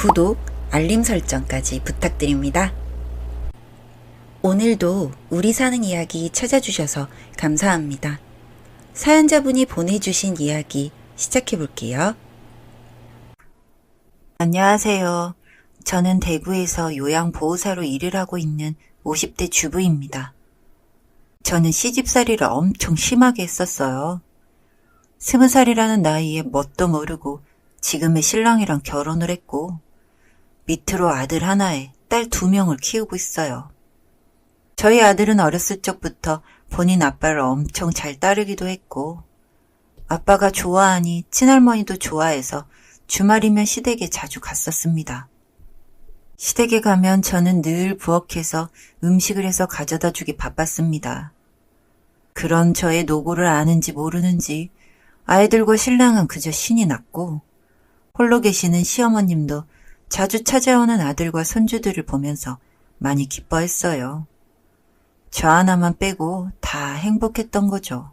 구독, 알림 설정까지 부탁드립니다. 오늘도 우리 사는 이야기 찾아주셔서 감사합니다. 사연자분이 보내주신 이야기 시작해 볼게요. 안녕하세요. 저는 대구에서 요양보호사로 일을 하고 있는 50대 주부입니다. 저는 시집살이를 엄청 심하게 했었어요. 스무 살이라는 나이에 뭣도 모르고 지금의 신랑이랑 결혼을 했고, 밑으로 아들 하나에 딸 두 명을 키우고 있어요. 저희 아들은 어렸을 적부터 본인 아빠를 엄청 잘 따르기도 했고, 아빠가 좋아하니 친할머니도 좋아해서 주말이면 시댁에 자주 갔었습니다. 시댁에 가면 저는 늘 부엌에서 음식을 해서 가져다 주기 바빴습니다. 그런 저의 노고를 아는지 모르는지 아이들과 신랑은 그저 신이 났고 홀로 계시는 시어머님도 자주 찾아오는 아들과 손주들을 보면서 많이 기뻐했어요. 저 하나만 빼고 다 행복했던 거죠.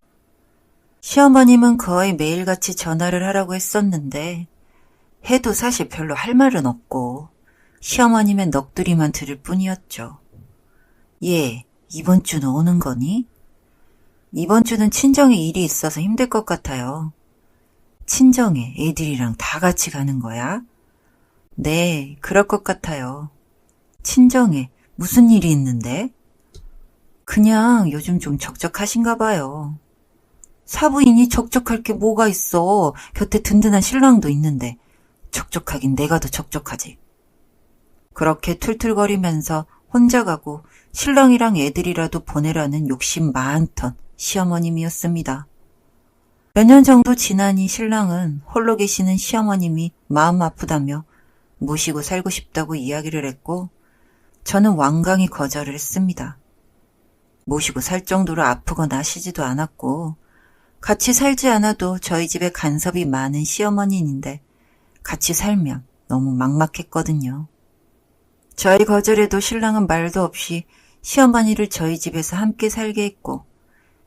시어머님은 거의 매일같이 전화를 하라고 했었는데 해도 사실 별로 할 말은 없고 시어머님의 넋두리만 들을 뿐이었죠. 예, 이번 주는 오는 거니? 이번 주는 친정에 일이 있어서 힘들 것 같아요. 친정에 애들이랑 다 같이 가는 거야? 네, 그럴 것 같아요. 친정에 무슨 일이 있는데? 그냥 요즘 좀 적적하신가 봐요. 사부인이 적적할 게 뭐가 있어. 곁에 든든한 신랑도 있는데. 적적하긴 내가 더 적적하지. 그렇게 툴툴거리면서 혼자 가고 신랑이랑 애들이라도 보내라는 욕심 많던 시어머님이었습니다. 몇 년 정도 지나니 신랑은 홀로 계시는 시어머님이 마음 아프다며 모시고 살고 싶다고 이야기를 했고 저는 완강히 거절을 했습니다. 모시고 살 정도로 아프거나 하시지도 않았고 같이 살지 않아도 저희 집에 간섭이 많은 시어머니인데 같이 살면 너무 막막했거든요. 저희 거절에도 신랑은 말도 없이 시어머니를 저희 집에서 함께 살게 했고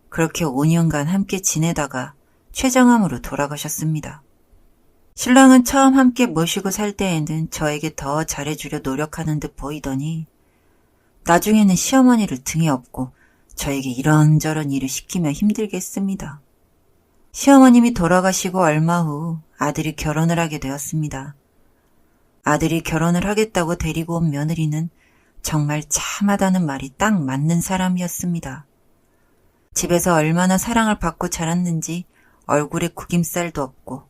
그렇게 5년간 함께 지내다가 최정암으로 돌아가셨습니다. 신랑은 처음 함께 모시고 살 때에는 저에게 더 잘해주려 노력하는 듯 보이더니 나중에는 시어머니를 등에 업고 저에게 이런저런 일을 시키며 힘들게 했습니다. 시어머님이 돌아가시고 얼마 후 아들이 결혼을 하게 되었습니다. 아들이 결혼을 하겠다고 데리고 온 며느리는 정말 참하다는 말이 딱 맞는 사람이었습니다. 집에서 얼마나 사랑을 받고 자랐는지 얼굴에 구김살도 없고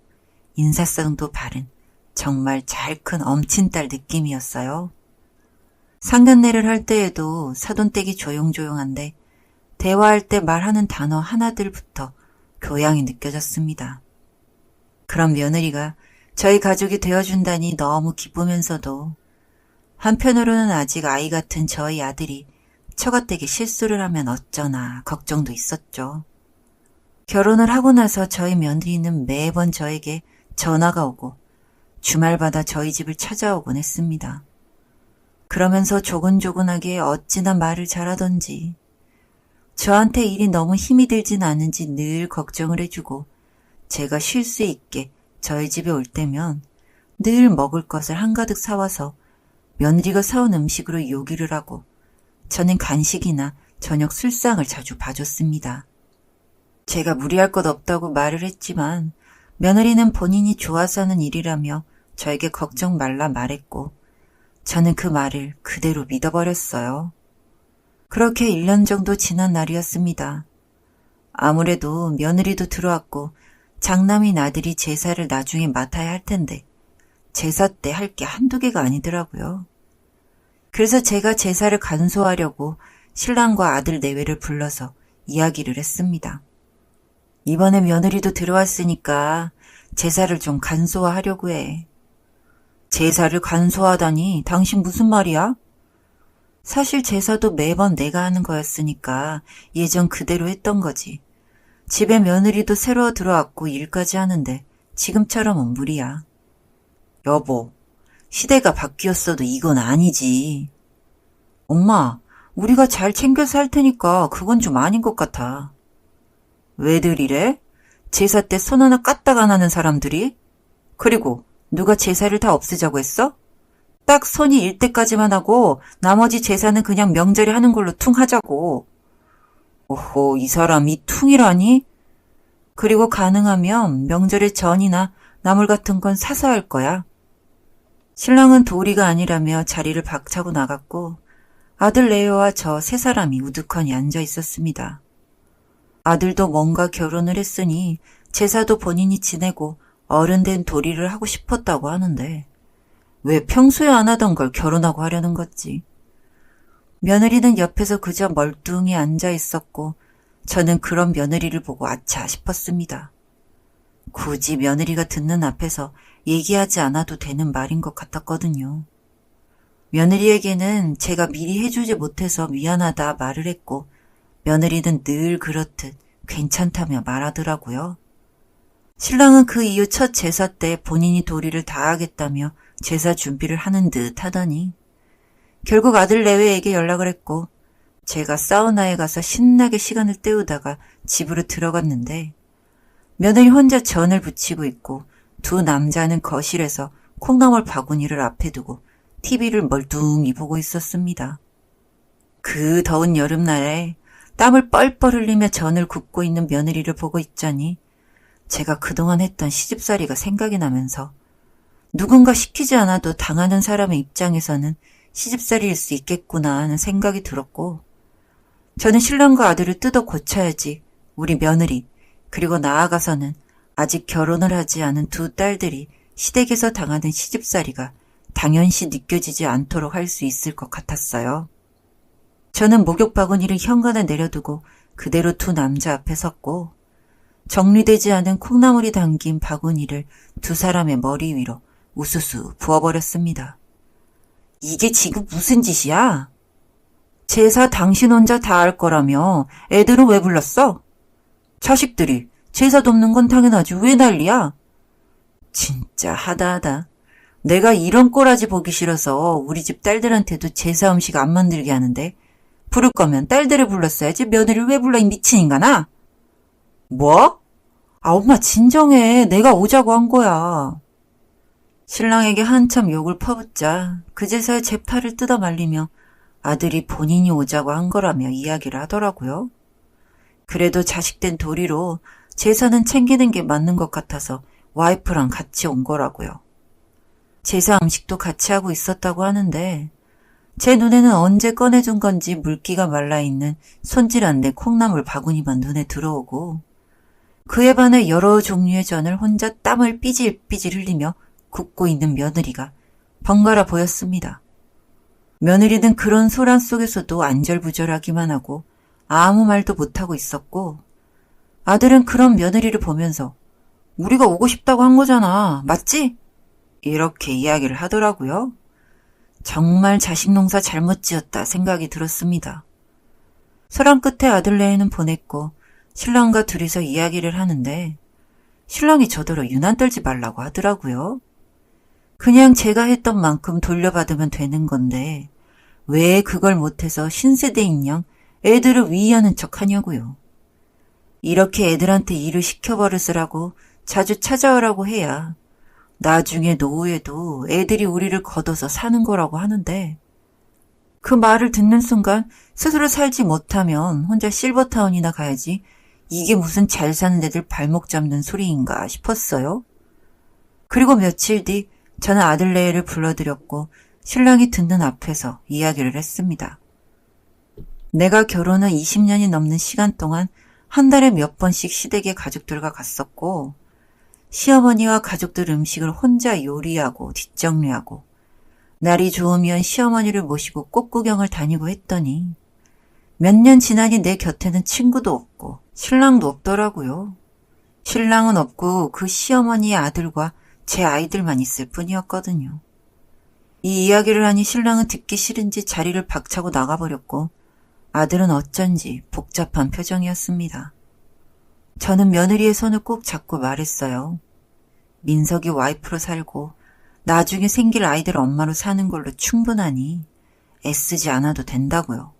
인사성도 바른 정말 잘 큰 엄친딸 느낌이었어요. 상견례를 할 때에도 사돈댁이 조용조용한데 대화할 때 말하는 단어 하나들부터 교양이 느껴졌습니다. 그런 며느리가 저희 가족이 되어준다니 너무 기쁘면서도 한편으로는 아직 아이 같은 저희 아들이 처갓되게 실수를 하면 어쩌나 걱정도 있었죠. 결혼을 하고 나서 저희 며느리는 매번 저에게 전화가 오고 주말마다 저희 집을 찾아오곤 했습니다. 그러면서 조근조근하게 어찌나 말을 잘하던지 저한테 일이 너무 힘이 들진 않은지 늘 걱정을 해주고 제가 쉴 수 있게 저희 집에 올 때면 늘 먹을 것을 한가득 사와서 며느리가 사온 음식으로 요기를 하고 저는 간식이나 저녁 술상을 자주 봐줬습니다. 제가 무리할 것 없다고 말을 했지만 며느리는 본인이 좋아서 하는 일이라며 저에게 걱정 말라 말했고 저는 그 말을 그대로 믿어버렸어요. 그렇게 1년 정도 지난 날이었습니다. 아무래도 며느리도 들어왔고 장남인 아들이 제사를 나중에 맡아야 할 텐데 제사 때 할 게 한두 개가 아니더라고요. 그래서 제가 제사를 간소하려고 신랑과 아들 내외를 불러서 이야기를 했습니다. 이번에 며느리도 들어왔으니까 제사를 좀 간소화하려고 해. 제사를 간소하다니 당신 무슨 말이야? 사실 제사도 매번 내가 하는 거였으니까 예전 그대로 했던 거지. 집에 며느리도 새로 들어왔고 일까지 하는데 지금처럼은 무리야. 여보, 시대가 바뀌었어도 이건 아니지. 엄마, 우리가 잘 챙겨서 할 테니까 그건 좀 아닌 것 같아. 왜들 이래? 제사 때 손 하나 까딱 안 하는 사람들이? 그리고 누가 제사를 다 없애자고 했어? 딱 선이 일 때까지만 하고 나머지 제사는 그냥 명절에 하는 걸로 퉁 하자고. 오호, 이 사람이 퉁이라니? 그리고 가능하면 명절에 전이나 나물 같은 건 사서 할 거야. 신랑은 도리가 아니라며 자리를 박차고 나갔고 아들 레오와 저 세 사람이 우두커니 앉아 있었습니다. 아들도 뭔가 결혼을 했으니 제사도 본인이 지내고 어른 된 도리를 하고 싶었다고 하는데 왜 평소에 안 하던 걸 결혼하고 하려는 거지? 며느리는 옆에서 그저 멀뚱히 앉아 있었고 저는 그런 며느리를 보고 아차 싶었습니다. 굳이 며느리가 듣는 앞에서 얘기하지 않아도 되는 말인 것 같았거든요. 며느리에게는 제가 미리 해주지 못해서 미안하다 말을 했고 며느리는 늘 그렇듯 괜찮다며 말하더라고요. 신랑은 그 이후 첫 제사 때 본인이 도리를 다하겠다며 제사 준비를 하는 듯 하더니 결국 아들 내외에게 연락을 했고 제가 사우나에 가서 신나게 시간을 때우다가 집으로 들어갔는데 며느리 혼자 전을 붙이고 있고 두 남자는 거실에서 콩나물 바구니를 앞에 두고 TV를 멀뚱히 보고 있었습니다. 그 더운 여름날에 땀을 뻘뻘 흘리며 전을 굽고 있는 며느리를 보고 있자니 제가 그동안 했던 시집살이가 생각이 나면서 누군가 시키지 않아도 당하는 사람의 입장에서는 시집살이일 수 있겠구나 하는 생각이 들었고 저는 신랑과 아들을 뜯어 고쳐야지 우리 며느리 그리고 나아가서는 아직 결혼을 하지 않은 두 딸들이 시댁에서 당하는 시집살이가 당연시 느껴지지 않도록 할 수 있을 것 같았어요. 저는 목욕 바구니를 현관에 내려두고 그대로 두 남자 앞에 섰고 정리되지 않은 콩나물이 담긴 바구니를 두 사람의 머리 위로 우수수 부어버렸습니다. 이게 지금 무슨 짓이야? 제사 당신 혼자 다 할 거라며 애들은 왜 불렀어? 자식들이 제사 돕는 건 당연하지 왜 난리야? 진짜 하다하다. 내가 이런 꼬라지 보기 싫어서 우리 집 딸들한테도 제사 음식 안 만들게 하는데 부를 거면 딸들을 불렀어야지 며느리를 왜 불러 이 미친 인간아? 뭐? 아 엄마 진정해. 내가 오자고 한 거야. 신랑에게 한참 욕을 퍼붓자 그제서야 제 팔을 뜯어 말리며 아들이 본인이 오자고 한 거라며 이야기를 하더라고요. 그래도 자식된 도리로 제사는 챙기는 게 맞는 것 같아서 와이프랑 같이 온 거라고요. 제사 음식도 같이 하고 있었다고 하는데 제 눈에는 언제 꺼내준 건지 물기가 말라있는 손질한 내 콩나물 바구니만 눈에 들어오고 그에 반해 여러 종류의 전을 혼자 땀을 삐질삐질 흘리며 굽고 있는 며느리가 번갈아 보였습니다. 며느리는 그런 소란 속에서도 안절부절하기만 하고 아무 말도 못하고 있었고 아들은 그런 며느리를 보면서 우리가 오고 싶다고 한 거잖아. 맞지? 이렇게 이야기를 하더라고요. 정말 자식 농사 잘못 지었다 생각이 들었습니다. 소란 끝에 아들네에는 보냈고 신랑과 둘이서 이야기를 하는데 신랑이 저더러 유난 떨지 말라고 하더라고요. 그냥 제가 했던 만큼 돌려받으면 되는 건데 왜 그걸 못해서 신세대 인 양 애들을 위하는 척 하냐고요. 이렇게 애들한테 일을 시켜버릇으라고 자주 찾아오라고 해야 나중에 노후에도 애들이 우리를 걷어서 사는 거라고 하는데 그 말을 듣는 순간 스스로 살지 못하면 혼자 실버타운이나 가야지 이게 무슨 잘 사는 애들 발목 잡는 소리인가 싶었어요. 그리고 며칠 뒤 저는 아들레를 불러들였고 신랑이 듣는 앞에서 이야기를 했습니다. 내가 결혼을 20년이 넘는 시간 동안 한 달에 몇 번씩 시댁에 가족들과 갔었고 시어머니와 가족들 음식을 혼자 요리하고 뒷정리하고 날이 좋으면 시어머니를 모시고 꽃구경을 다니고 했더니 몇 년 지나니 내 곁에는 친구도 없고 신랑도 없더라고요. 신랑은 없고 그 시어머니의 아들과 제 아이들만 있을 뿐이었거든요. 이 이야기를 하니 신랑은 듣기 싫은지 자리를 박차고 나가버렸고 아들은 어쩐지 복잡한 표정이었습니다. 저는 며느리의 손을 꼭 잡고 말했어요. 민석이 와이프로 살고 나중에 생길 아이들 엄마로 사는 걸로 충분하니 애쓰지 않아도 된다고요.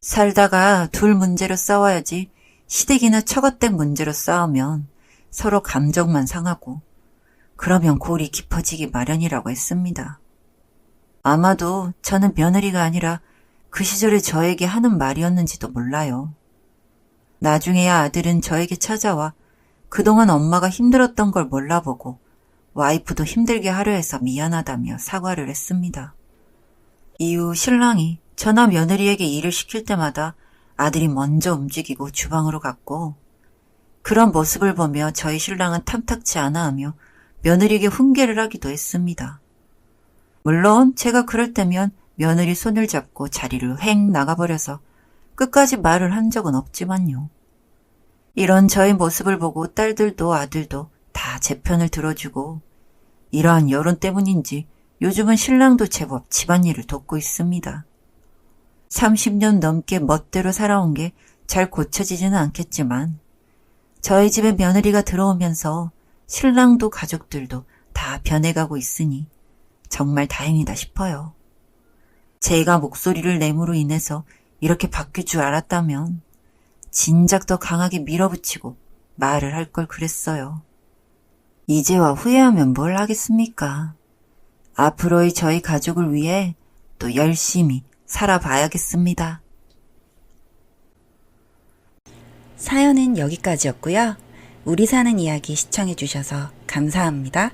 살다가 둘 문제로 싸워야지 시댁이나 처갓댁 문제로 싸우면 서로 감정만 상하고 그러면 골이 깊어지기 마련이라고 했습니다. 아마도 저는 며느리가 아니라 그 시절에 저에게 하는 말이었는지도 몰라요. 나중에야 아들은 저에게 찾아와 그동안 엄마가 힘들었던 걸 몰라보고 와이프도 힘들게 하려 해서 미안하다며 사과를 했습니다. 이후 신랑이 저나 며느리에게 일을 시킬 때마다 아들이 먼저 움직이고 주방으로 갔고 그런 모습을 보며 저희 신랑은 탐탁치 않아 하며 며느리에게 훈계를 하기도 했습니다. 물론 제가 그럴 때면 며느리 손을 잡고 자리를 횡 나가버려서 끝까지 말을 한 적은 없지만요. 이런 저의 모습을 보고 딸들도 아들도 다 제 편을 들어주고 이러한 여론 때문인지 요즘은 신랑도 제법 집안일을 돕고 있습니다. 30년 넘게 멋대로 살아온 게 잘 고쳐지지는 않겠지만 저희 집에 며느리가 들어오면서 신랑도 가족들도 다 변해가고 있으니 정말 다행이다 싶어요. 제가 목소리를 내므로 인해서 이렇게 바뀔 줄 알았다면 진작 더 강하게 밀어붙이고 말을 할 걸 그랬어요. 이제와 후회하면 뭘 하겠습니까? 앞으로의 저희 가족을 위해 또 열심히 살아봐야겠습니다. 사연은 여기까지였고요. 우리 사는 이야기 시청해주셔서 감사합니다.